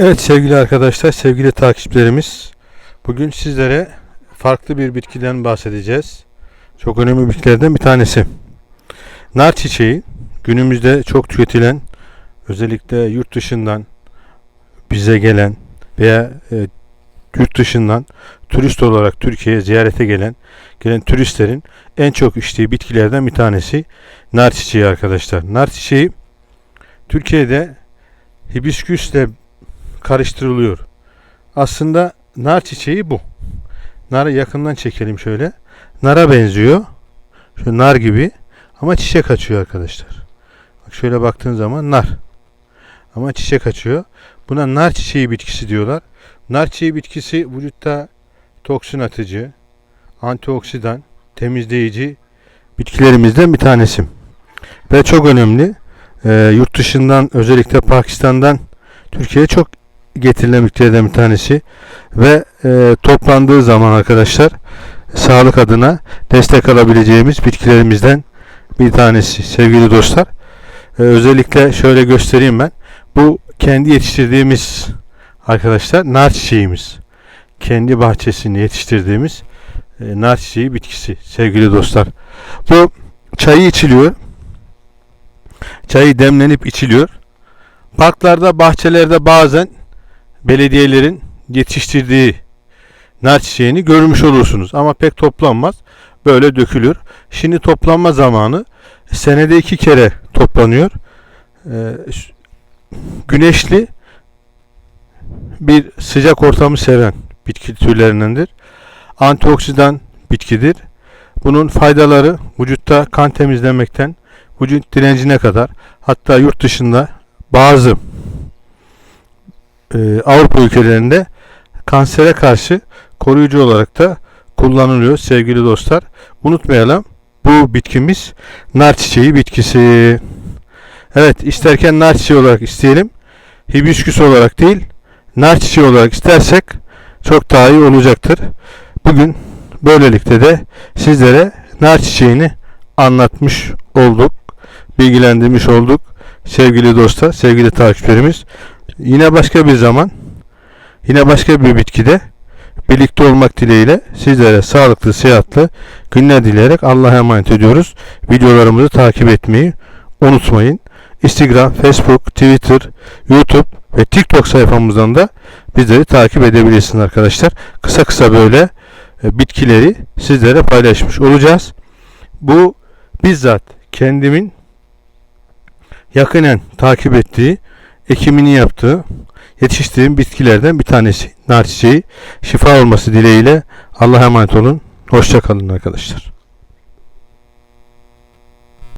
Evet sevgili arkadaşlar, sevgili takipçilerimiz. Bugün sizlere farklı bir bitkiden bahsedeceğiz. Çok önemli bitkilerden bir tanesi. Nar çiçeği günümüzde çok tüketilen özellikle yurt dışından bize gelen veya e, yurt dışından turist olarak Türkiye'ye ziyarete gelen gelen turistlerin en çok içtiği bitkilerden bir tanesi nar çiçeği arkadaşlar. Nar çiçeği Türkiye'de hibisküsle karıştırılıyor. Aslında nar çiçeği bu. Narı yakından çekelim şöyle. Nara benziyor. Şu nar gibi ama çiçek açıyor arkadaşlar. Bak şöyle baktığın zaman nar. Ama çiçek açıyor. Buna nar çiçeği bitkisi diyorlar. Nar çiçeği bitkisi vücutta toksin atıcı, antioksidan, temizleyici bitkilerimizden bir tanesi. Ve çok önemli. Ee, yurt dışından özellikle Pakistan'dan Türkiye'ye çok getirilen bitkilerden bir tanesi ve e, toplandığı zaman arkadaşlar sağlık adına destek alabileceğimiz bitkilerimizden bir tanesi sevgili dostlar. E, özellikle şöyle göstereyim ben. Bu kendi yetiştirdiğimiz arkadaşlar nar çiçeğimiz. Kendi bahçesinde yetiştirdiğimiz e, nar çiçeği bitkisi sevgili dostlar. Bu çayı içiliyor. Çayı demlenip içiliyor. Parklarda, bahçelerde bazen belediyelerin yetiştirdiği nar çiçeğini görmüş olursunuz. Ama pek toplanmaz. Böyle dökülür. Şimdi toplanma zamanı senede iki kere toplanıyor. Ee, güneşli bir sıcak ortamı seven bitki türlerindendir. Antioksidan bitkidir. Bunun faydaları vücutta kan temizlemekten vücut direncine kadar hatta yurt dışında bazı e, Avrupa ülkelerinde kansere karşı koruyucu olarak da kullanılıyor sevgili dostlar. Unutmayalım bu bitkimiz nar çiçeği bitkisi. Evet isterken nar çiçeği olarak isteyelim. Hibisküs olarak değil nar çiçeği olarak istersek çok daha iyi olacaktır. Bugün böylelikle de sizlere nar çiçeğini anlatmış olduk. Bilgilendirmiş olduk. Sevgili dostlar, sevgili takipçilerimiz. Yine başka bir zaman, yine başka bir bitkide birlikte olmak dileğiyle sizlere sağlıklı, sıhhatli günler dileyerek Allah'a emanet ediyoruz. Videolarımızı takip etmeyi unutmayın. Instagram, Facebook, Twitter, YouTube ve TikTok sayfamızdan da bizleri takip edebilirsiniz arkadaşlar. Kısa kısa böyle e, bitkileri sizlere paylaşmış olacağız. Bu bizzat kendimin yakinen takip ettiği, ekimini yaptığı, yetiştirdiğim bitkilerden bir tanesi. Nar çiçeği şifa olması dileğiyle Allah'a emanet olun. Hoşça kalın arkadaşlar.